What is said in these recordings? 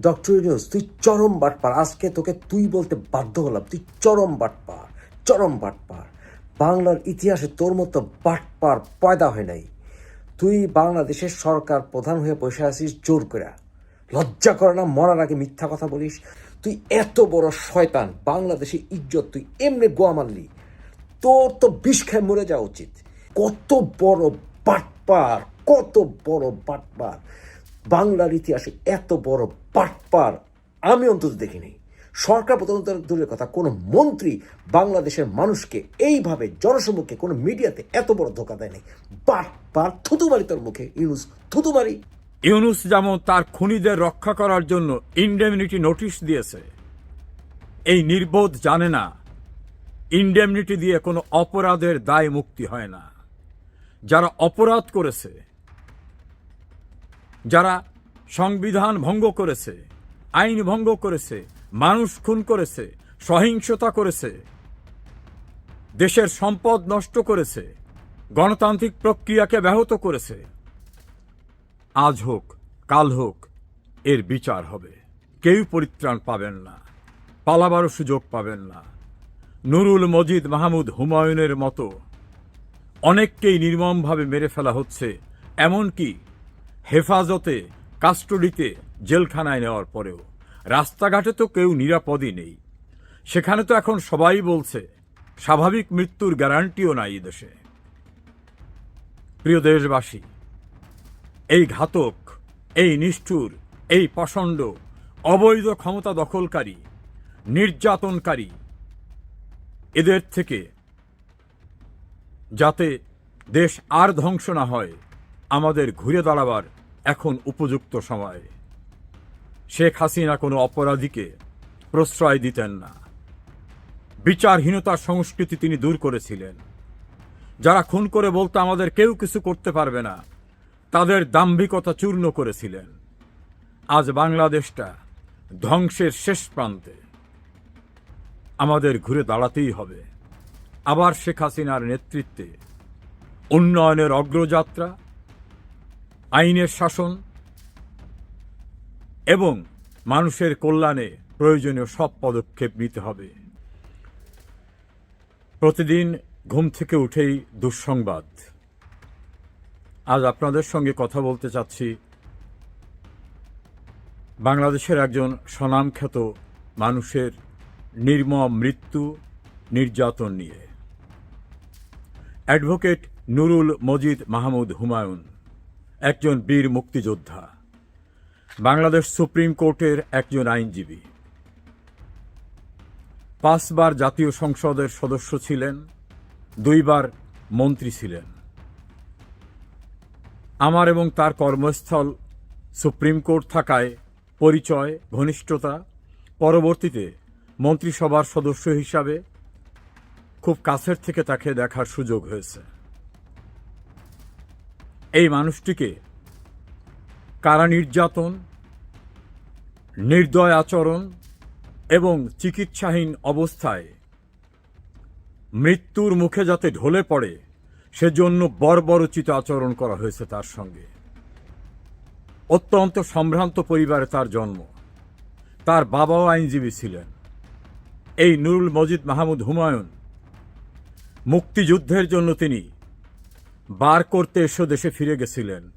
Doctor তুই চরম বাটপার। আজকে তোকে তুই বলতে বাধ্য হলাম, তুই চরম বাটপার চরম বাটপার। বাংলার ইতিহাসে তোর মতো বাটপার পয়দা হয় নাই। তুই বাংলাদেশের সরকার প্রধান হয়ে বসে আছিস জোর করে লজ্জা করে না, মরার আগে মিথ্যা কথা বলিস। তুই এত বড় শয়তান বাংলাদেশের ইজ্জত তুই এমনি গোয়া মারলি। তোর তো বিষ খেয়ে মরে যাওয়া উচিত। কত বড় বাটপার, কত বড় বাটপার। বাংলার ইতিহাসে এত বড় বাটপার আমি অন্তত দেখিনি। সরকার প্রধান দূরের কথা কোনো মন্ত্রী বাংলাদেশের মানুষকে এইভাবে জনসম্মুখে কোনো মিডিয়াতে এত বড় ধোকা দেয়নি। বাটপার থুতুমারি তোর মুখে। ইউনুস, থুতুমারি। ইউনুস যেমন তার খুনিদের রক্ষা করার জন্য ইন্ডেমনিটি নোটিশ দিয়েছে, এই নির্বোধ জানে না, ইন্ডেমনিটি দিয়ে কোনো অপরাধের দায় মুক্তি হয় না। যারা অপরাধ করেছে যারা সংবিধান ভঙ্গ করেছে, আইন ভঙ্গ করেছে, মানুষ খুন করেছে, সহিংসতা করেছে, দেশের সম্পদ নষ্ট করেছে, গণতান্ত্রিক প্রক্রিয়াকে ব্যাহত করেছে, আজ হোক, কাল হোক, এর বিচার হবে। কেউ পরিত্রাণ পাবেন না, পালাবারও সুযোগ পাবেন না। নুরুল মজিদ মাহমুদ হুমায়ুনের মতো অনেককেই নির্মমভাবে মেরে ফেলা হচ্ছে, এমনকি হেফাজতে, কাস্টডিতে, জেলখানায় নেওয়ার পরেও। রাস্তাঘাটে তো কেউ নিরাপদই নেই। সেখানে তো এখন সবাই বলছে, স্বাভাবিক মৃত্যুর গ্যারান্টিও নাই দেশে। প্রিয় দেশবাসী, এই ঘাতক, এই নিষ্ঠুর, এই পছন্দ অবৈধ ক্ষমতা দখলকারী, নির্যাতনকারী, এদের থেকে যাতে দেশ আর ধ্বংস না হয়, আমাদের ঘুরে দাঁড়াবার এখন উপযুক্ত সময়। শেখ হাসিনা কোনো অপরাধীকে প্রশ্রয় দিতেন না। বিচারহীনতার সংস্কৃতি তিনি দূর করেছিলেন। যারা খুন করে বলতে আমাদের কেউ কিছু করতে পারবে না, তাদের দাম্ভিকতা চূর্ণ করেছিলেন। আজ বাংলাদেশটা ধ্বংসের শেষ প্রান্তে। আমাদের ঘুরে দাঁড়াতেই হবে। আবার শেখ হাসিনার নেতৃত্বে উন্নয়নের অগ্রযাত্রা আইনের শাসন এবং মানুষের কল্যাণে প্রয়োজনীয় সব পদক্ষেপ নিতে হবে। প্রতিদিন ঘুম থেকে উঠেই দুঃসংবাদ। আজ আপনাদের সঙ্গে কথা বলতে চাচ্ছি বাংলাদেশের একজন স্বনামখ্যাত মানুষের নির্মম মৃত্যু নির্যাতন নিয়ে। অ্যাডভোকেট নুরুল মজিদ মাহমুদ হুমায়ুন। একজন বীর মুক্তিযোদ্ধা। বাংলাদেশ সুপ্রিম কোর্টের একজন আইনজীবী। পাঁচবার জাতীয় সংসদের সদস্য ছিলেন, দুইবার মন্ত্রী ছিলেন। আমার এবং তার কর্মস্থল সুপ্রিম কোর্ট থাকায় পরিচয়, ঘনিষ্ঠতা পরবর্তীতে মন্ত্রিসভার সদস্য হিসাবে খুব কাছের থেকে তাকে দেখার সুযোগ হয়েছে। এই মানুষটিকে কারা নির্যাতন, নির্দয় আচরণ এবং চিকিৎসাহীন অবস্থায় মৃত্যুর মুখে যাতে ঢলে পড়ে, সেজন্য বর্বরচিত আচরণ করা হয়েছে তার সঙ্গে। অত্যন্ত সম্ভ্রান্ত পরিবারে তার জন্ম। তার বাবাও আইনজীবী ছিলেন। এই নুরুল মজিদ মাহমুদ হুমায়ুন মুক্তিযুদ্ধের জন্য তিনি বার করতে এসে দেশে ফিরে গেছিলেন।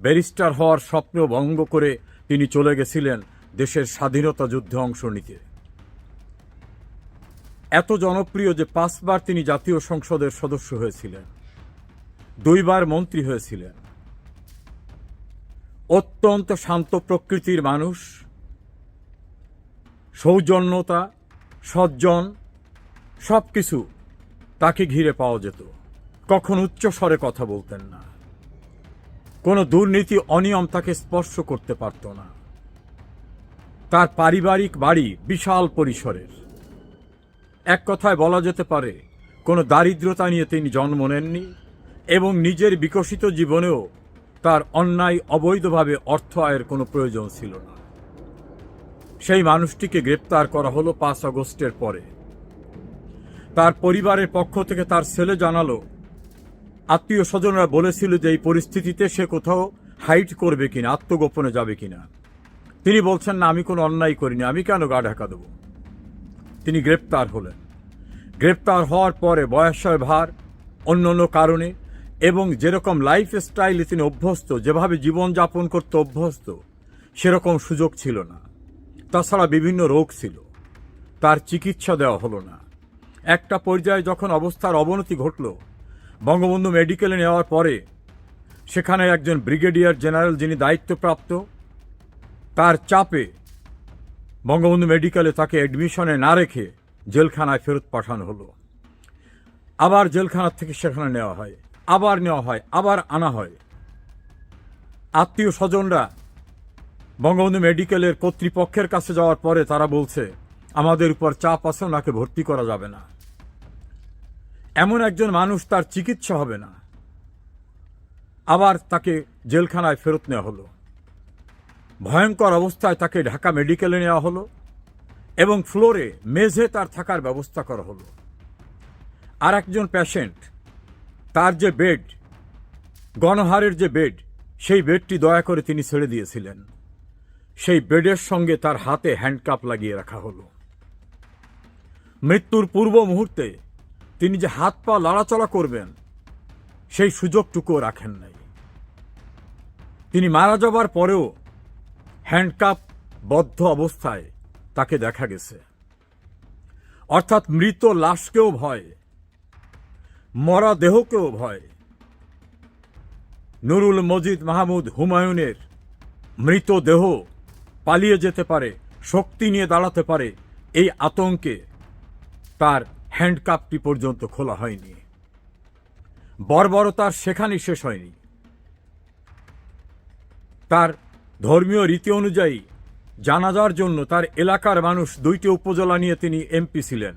ব্যারিস্টার হওয়ার স্বপ্ন ভঙ্গ করে তিনি চলে গেছিলেন দেশের স্বাধীনতা যুদ্ধে অংশ নিতে। এত জনপ্রিয় যে পাঁচবার তিনি জাতীয় সংসদের সদস্য হয়েছিলেন। দুইবার মন্ত্রী হয়েছিলেন। অত্যন্ত শান্ত প্রকৃতির মানুষ, সৌজন্যতা, সজ্জন সব কিছু তাকে ঘিরে পাওয়া যেত। কখন উচ্চ স্বরে কথা বলতেন না। কোনো দুর্নীতি, অনিয়ম তাকে স্পর্শ করতে পারত না। তার পারিবারিক বাড়ি বিশাল পরিসরের। এক কথায় বলা যেতে পারে, কোনো দারিদ্রতা নিয়ে তিনি জন্ম নেননি এবং নিজের বিকশিত জীবনেও তার অন্যায় অবৈধভাবে অর্থ আয়ের কোনো প্রয়োজন ছিল না। সেই মানুষটিকে গ্রেপ্তার করা হলো পাঁচ আগস্টের পরে। তার পরিবারের পক্ষ থেকে তার ছেলে জানালো আত্মীয় স্বজনরা বলেছিল যে এই পরিস্থিতিতে সে কোথাও হাইট করবে কিনা, আত্মগোপনে যাবে কিনা। তিনি বলছেন, না, আমি কোনো অন্যায় করিনি। আমি কেন গা ঢাকা দেব? তিনি গ্রেপ্তার হলেন। গ্রেপ্তার হওয়ার পরে বয়সয় ভার, অন্য অন্য কারণে, এবং যেরকম লাইফ স্টাইলে তিনি অভ্যস্ত, যেভাবে জীবনযাপন করতে অভ্যস্ত, সেরকম সুযোগ ছিল না। তাছাড়া বিভিন্ন রোগ ছিল। তার চিকিৎসা দেওয়া হলো না। একটা পর্যায়ে যখন অবস্থার অবনতি ঘটল বঙ্গবন্ধু মেডিকেলে নেওয়ার পরে সেখানে একজন ব্রিগেডিয়ার জেনারেল যিনি দায়িত্বপ্রাপ্ত, তার চাপে বঙ্গবন্ধু মেডিকেলে তাকে অ্যাডমিশনে না রেখে জেলখানায় ফেরত পাঠানো হলো। আবার জেলখানার থেকে সেখানে নেওয়া হয়, আবার নেওয়া হয়, আবার আনা হয়। আত্মীয় স্বজনরা বঙ্গবন্ধু মেডিকেলের কর্তৃপক্ষের কাছে যাওয়ার পরে তারা বলছে, আমাদের উপর চাপ আছে, ওনাকে ভর্তি করা যাবে না। এমন একজন মানুষ তার চিকিৎসা হবে না। আবার তাকে জেলখানায় ফেরত নেওয়া হলো। ভয়ঙ্কর অবস্থায় তাকে ঢাকা মেডিকেলে নেওয়া হলো এবং ফ্লোরে মেঝে তার থাকার ব্যবস্থা করা হলো। আর একজন প্যাশেন্ট তার যে বেড গণহারের যে বেড সেই বেডটি দয়া করে তিনি ছেড়ে দিয়েছিলেন। সেই বেডের সঙ্গে তার হাতে হ্যান্ডকাপ লাগিয়ে রাখা হলো। মৃত্যুর পূর্ব মুহূর্তে তিনি যে হাত পা লড়াচড়া করবেন, সেই সুযোগটুকুও রাখেন নাই। তিনি মারা যাবার পরেও হ্যান্ডকাপ বদ্ধ অবস্থায় তাকে দেখা গেছে। অর্থাৎ মৃত লাশকেও ভয়, মরা দেহকেও ভয়। নুরুল মজিদ মাহমুদ হুমায়ুনের মৃত দেহ পালিয়ে যেতে পারে, শক্তি নিয়ে দাঁড়াতে পারে এই আতঙ্কে তার হ্যান্ডকাপটি পর্যন্ত খোলা হয়নি। বর্বরতার সেখানেই শেষ হয়নি। তার ধর্মীয় রীতি অনুযায়ী জানাজার জন্য তার এলাকার মানুষ দুইটি উপজেলা নিয়ে তিনি এমপি ছিলেন।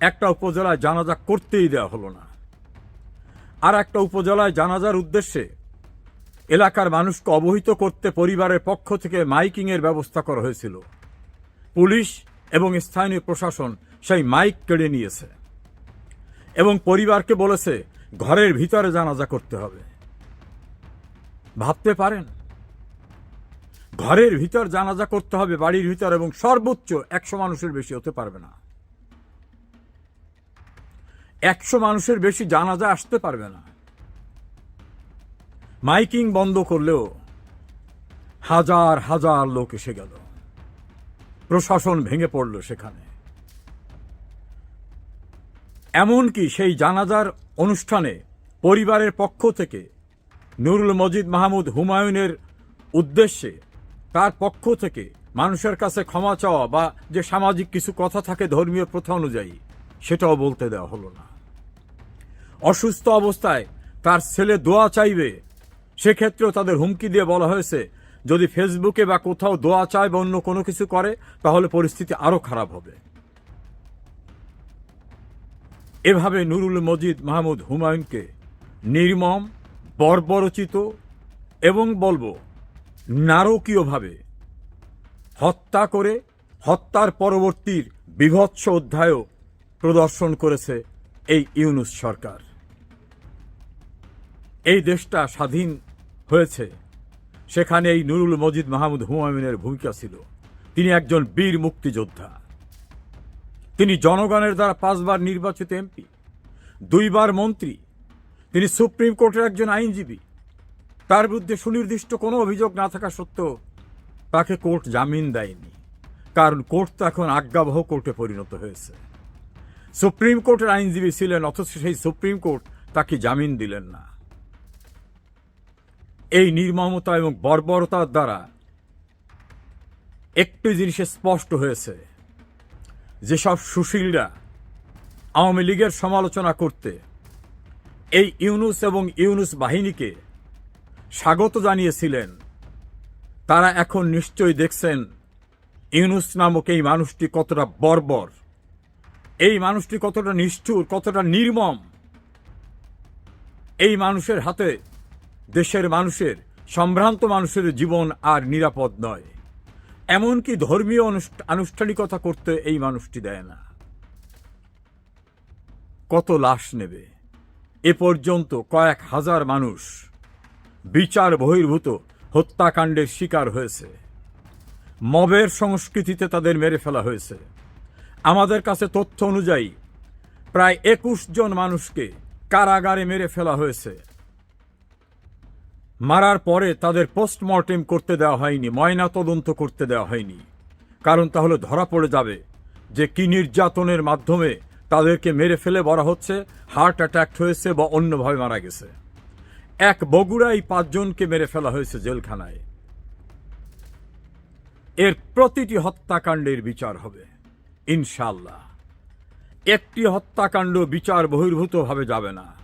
একটা উপজেলায় জানাজা করতেই দেওয়া হলো না। আর একটা উপজেলায় জানাজার উদ্দেশ্যে এলাকার মানুষকে অবহিত করতে পরিবারের পক্ষ থেকে মাইকিংয়ের ব্যবস্থা করা হয়েছিল। পুলিশ এবং স্থানীয় প্রশাসন সেই মাইক কেড়ে নিয়েছে এবং পরিবারকে বলেছে, ঘরের ভিতরে জানাজা করতে হবে। ভাবতে পারেন? ঘরের ভিতর জানাজা করতে হবে, বাড়ির ভিতর, এবং সর্বোচ্চ একশো মানুষের বেশি হতে পারবে না। একশো মানুষের বেশি জানাজা আসতে পারবে না। মাইকিং বন্ধ করলেও হাজার হাজার লোক এসে গেল। প্রশাসন ভেঙে পড়ল সেখানে। এমনকি সেই জানাজার অনুষ্ঠানে পরিবারের পক্ষ থেকে নুরুল মজিদ মাহমুদ হুমায়ুনের উদ্দেশ্যে তার পক্ষ থেকে মানুষের কাছে ক্ষমা চাওয়া বা যে সামাজিক কিছু কথা থাকে ধর্মীয় প্রথা অনুযায়ী, সেটাও বলতে দেওয়া হলো না। অসুস্থ অবস্থায় তার ছেলে দোয়া চাইবে, সেক্ষেত্রেও তাদের হুমকি দিয়ে বলা হয়েছে, যদি ফেসবুকে বা কোথাও দোয়া চায় বা অন্য কোনো কিছু করে, তাহলে পরিস্থিতি আরও খারাপ হবে। এভাবে নুরুল মজিদ মাহমুদ হুমায়ুনকে নির্মম, বর্বরচিত এবং বলব, নারকীয়ভাবে হত্যা করে হত্যার পরবর্তীর বিভৎস অধ্যায়ও প্রদর্শন করেছে এই ইউনুস সরকার। এই দেশটা স্বাধীন হয়েছে। সেখানে এই নুরুল মজিদ মাহমুদ হুমায়ুনের ভূমিকা ছিল। তিনি একজন বীর মুক্তিযোদ্ধা। তিনি জনগণের দ্বারা পাঁচবার নির্বাচিত এমপি, দুইবার মন্ত্রী, তিনি সুপ্রিম কোর্টের একজন আইনজীবী। তার বিরুদ্ধে সুনির্দিষ্ট কোনো অভিযোগ না থাকা সত্ত্বেও তাকে কোর্ট জামিন দেয়নি, কারণ কোর্ট তো এখন আজ্ঞাবহ কোর্টে পরিণত হয়েছে। সুপ্রিম কোর্টের আইনজীবী ছিলেন, অথচ সেই সুপ্রিম কোর্ট তাকে জামিন দিলেন না। এই নির্মমতা এবং বর্বরতার দ্বারা একটি জিনিসে স্পষ্ট হয়েছে যেসব সুশীলরা আওয়ামী লীগের সমালোচনা করতে এই ইউনুস এবং ইউনুস বাহিনীকে স্বাগত জানিয়েছিলেন, তারা এখন নিশ্চয়ই দেখছেন ইউনুস নামক এই মানুষটি কতটা বর্বর। এই মানুষটি কতটা নিষ্ঠুর, কতটা নির্মম। এই মানুষের হাতে দেশের মানুষের, সম্ভ্রান্ত মানুষের জীবন আর নিরাপদ নয়। এমনকি ধর্মীয় আনুষ্ঠানিকতা করতে এই মানুষটি দেয় না। কত লাশ নেবে? এ পর্যন্ত কয়েক হাজার মানুষ বিচার বহির্ভূত হত্যাকাণ্ডের শিকার হয়েছে। মবের সংস্কৃতিতে তাদের মেরে ফেলা হয়েছে। আমাদের কাছে তথ্য অনুযায়ী প্রায় একুশ জন মানুষকে কারাগারে মেরে ফেলা হয়েছে। মারার পরে তাদের পোস্টমর্টেম করতে দেওয়া হয়নি, ময়না তদন্ত করতে দেওয়া হয়নি। কারণ তাহলে ধরা পড়ে যাবে যে কি নির্যাতনের মাধ্যমে তাদেরকে মেরে ফেলে বলা হচ্ছে, হার্ট অ্যাটাক হয়েছে বা অন্যভাবে মারা গেছে। এক বগুড়াই পাঁচজনকে মেরে ফেলা হয়েছে জেলখানায়। এর প্রতিটি হত্যাকাণ্ডের বিচার হবে ইনশাল্লাহ একটি হত্যাকাণ্ড বিচার বহির্ভূতভাবে যাবে না।